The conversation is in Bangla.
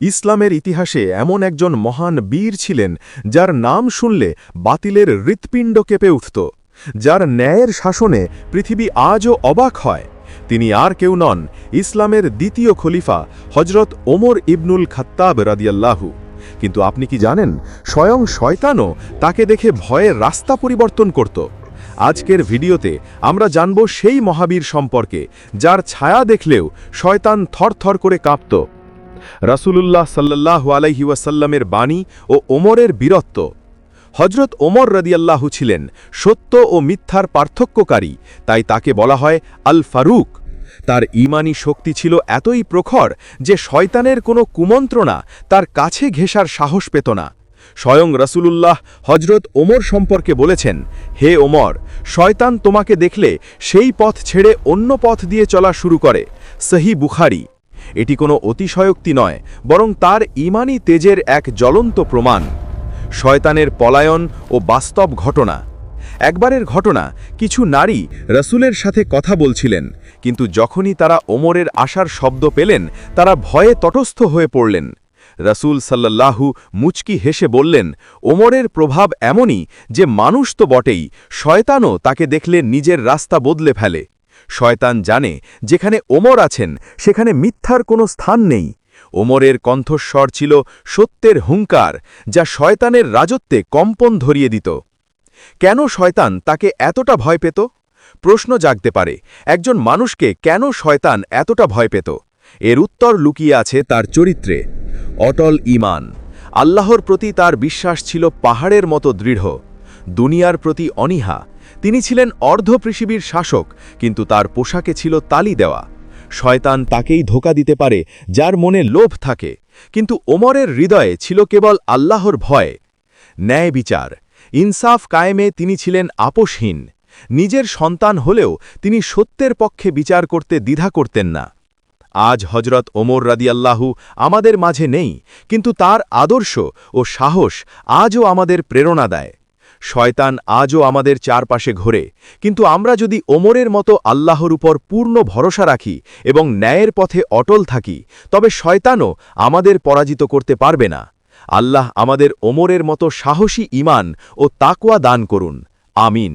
ইসলামের ইতিহাসে এমন একজন মহান বীর ছিলেন যার নাম শুনলে বাতিলের হৃৎপিণ্ড কেঁপে উঠত। যার ন্যায়ের শাসনে পৃথিবী আজও অবাক হয়। তিনি আর কেউ নন, ইসলামের দ্বিতীয় খলিফা হজরত ওমর ইবনুল খাত্তাব রাদিয়াল্লাহু। কিন্তু আপনি কি জানেন, স্বয়ং শয়তানও তাকে দেখে ভয়ে রাস্তা পরিবর্তন করত। আজকের ভিডিওতে আমরা জানব সেই মহাবীর সম্পর্কে, যার ছায়া দেখলেও শয়তান থরথর করে কাঁপত। রাসূলুল্লাহ সাল্লাহ আলাইহি ওয়াসাল্লামের বাণী ও ওমরের বীরত্ব। হজরত ওমর রদিয়াল্লাহু ছিলেন সত্য ও মিথ্যার পার্থক্যকারী, তাই তাকে বলা হয় আল ফারুক তার ইমানি শক্তি ছিল এতই প্রখর যে শয়তানের কোনো কুমন্ত্রণা তার কাছে ঘেঁষার সাহস পেত না। স্বয়ং রসুলুল্লাহ হজরত ওমর সম্পর্কে বলেছেন, হে ওমর, শয়তান তোমাকে দেখলে সেই পথ ছেড়ে অন্য পথ দিয়ে চলা শুরু করে। সহি বুখারি এটি কোনো অতিশয়োক্তি নয়, বরং তার ইমানি তেজের এক জ্বলন্ত প্রমাণ। শয়তানের পলায়ন ও বাস্তব ঘটনা। একবারের ঘটনা, কিছু নারী রসুলের সাথে কথা বলছিলেন, কিন্তু যখনই তারা ওমরের আশার শব্দ পেলেন, তারা ভয়ে তটস্থ হয়ে পড়লেন। রসুল সাল্লাল্লাহু মুচকি হেসে বললেন, ওমরের প্রভাব এমনই যে মানুষ তো বটেই, শয়তানও তাকে দেখলে নিজের রাস্তা বদলে ফেলে। শয়তান জানে, যেখানে ওমর আছেন, সেখানে মিথ্যার কোনো স্থান নেই। ওমরের কণ্ঠস্বর ছিল সত্যের হুঙ্কার, যা শয়তানের রাজত্বে কম্পন ধরিয়ে দিত। কেন শয়তান তাকে এতটা ভয় পেত? প্রশ্ন জাগতে পারে, একজন মানুষকে কেন শয়তান এতটা ভয় পেত? এর উত্তর লুকিয়ে আছে তার চরিত্রে। অটল ইমান আল্লাহর প্রতি তার বিশ্বাস ছিল পাহাড়ের মতো দৃঢ়। দুনিয়ার প্রতি অনীহা। তিনি ছিলেন অর্ধ পৃথিবীর শাসক, কিন্তু তার পোশাকে ছিল তালি দেওয়া। শয়তান তাকেই ধোকা দিতে পারে, যার মনে লোভ থাকে। কিন্তু ওমরের হৃদয়ে ছিল কেবল আল্লাহর ভয়। ন্যায় বিচার। ইনসাফ কায়েমে তিনি ছিলেন আপোষহীন। নিজের সন্তান হলেও তিনি সত্যের পক্ষে বিচার করতে দ্বিধা করতেন না। আজ হজরত ওমর রাদিয়াল্লাহু আমাদের মাঝে নেই, কিন্তু তার আদর্শ ও সাহস আজও আমাদের প্রেরণা দেয়। শয়তান আজও আমাদের চারপাশে ঘোরে। কিন্তু আমরা যদি ওমরের মতো আল্লাহর উপর পূর্ণ ভরসা রাখি এবং ন্যায়ের পথে অটল থাকি, তবে শয়তানও আমাদের পরাজিত করতে পারবে না। আল্লাহ আমাদের ওমরের মতো সাহসী ইমান ও তাকওয়া দান করুন। আমিন।